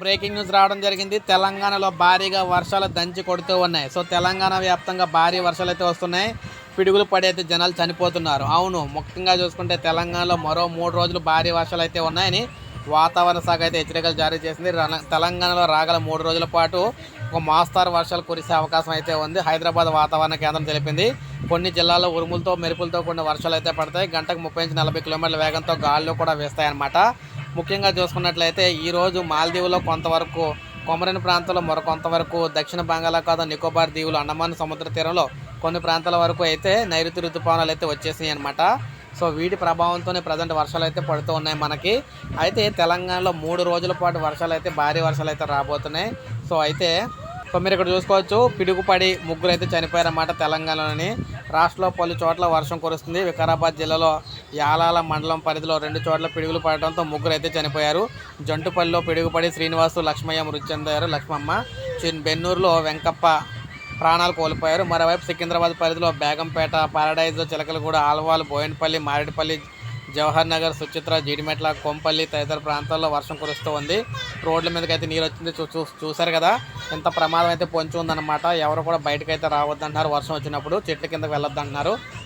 Breaking news రావడం జరిగింది. తెలంగాణలో భారీగా వర్షాలు దంచి కొడుతూ ఉన్నాయి. సో తెలంగాణ వ్యాప్తంగా భారీ వర్షాలు అయితే వస్తున్నాయి. పిడుగులు పడైతే జనాలు చనిపోతున్నారు. అవును ముఖ్యంగా చూసుకుంటే తెలంగాణలో మరో మూడు రోజులు భారీ వర్షాలు అయితే ఉన్నాయని వాతావరణ శాఖ అయితే హెచ్చరికలు జారీ చేసింది. తెలంగాణలో రాగల మూడు రోజుల పాటు ఒక మోస్తారు వర్షాలు కురిసే అవకాశం అయితే ఉంది. హైదరాబాద్ వాతావరణ కేంద్రం తెలిపింది. కొన్ని జిల్లాల్లో ఉరుములతో మెరుపులతో కూడిన వర్షాలు అయితే పడతాయి. గంటకు ముప్పై నుంచి నలభై కిలోమీటర్ల వేగంతో గాలులు కూడా వేస్తాయన్నమాట. ముఖ్యంగా చూసుకున్నట్లయితే ఈరోజు మాల్దీవులో కొంతవరకు కొమరిన ప్రాంతంలో మరొకొంతవరకు దక్షిణ బంగాళాఖాతం నికోబార్ దీవులు అండమాన్ సముద్ర తీరంలో కొన్ని ప్రాంతాల వరకు అయితే నైరుతి ఋతుపవనాలు అయితే వచ్చేసినాయి అనమాట సో వీటి ప్రభావంతోనే ప్రజెంట్ వర్షాలు అయితే పడుతూ ఉన్నాయి మనకి. అయితే తెలంగాణలో మూడు రోజుల పాటు వర్షాలు అయితే భారీ వర్షాలు అయితే రాబోతున్నాయి. సో అయితే సో మీరు ఇక్కడ చూసుకోవచ్చు పిడుగుపడి ముగ్గురు అయితే చనిపోయారన్నమాట తెలంగాణలోని. రాష్ట్రంలో పలు చోట్ల వర్షం కురుస్తుంది. వికారాబాద్ జిల్లాలో యాలాల మండలం పరిధిలో రెండు చోట్ల పిడుగులు పడటంతో ముగ్గురు అయితే చనిపోయారు. జంటుపల్లిలో పిడుగుపడి శ్రీనివాసు లక్ష్మయ్య మృతి చెందారు లక్ష్మమ్మ చిన్ బెన్నూరులో వెంకప్ప ప్రాణాలు కోల్పోయారు. మరోవైపు సికింద్రాబాద్ పరిధిలో బేగంపేట పారడైజ్ చిలకలగూడ ఆల్వాలు బోయినపల్లి మారేడుపల్లి జవహర్ నగర్ సుచిత్ర జీడిమెట్ల కొంపల్లి తదితర ప్రాంతాల్లో వర్షం కురుస్తూ ఉంది. రోడ్ల మీదకి అయితే నీరు వచ్చింది. చూ చూ కదా? ఎంత ప్రమాదం అయితే పొంచి ఉందన్నమాట. ఎవరు కూడా బయటకు అయితే రావద్దంటున్నారు. వర్షం వచ్చినప్పుడు చెట్ల కిందకు వెళ్ళొద్దంటున్నారు.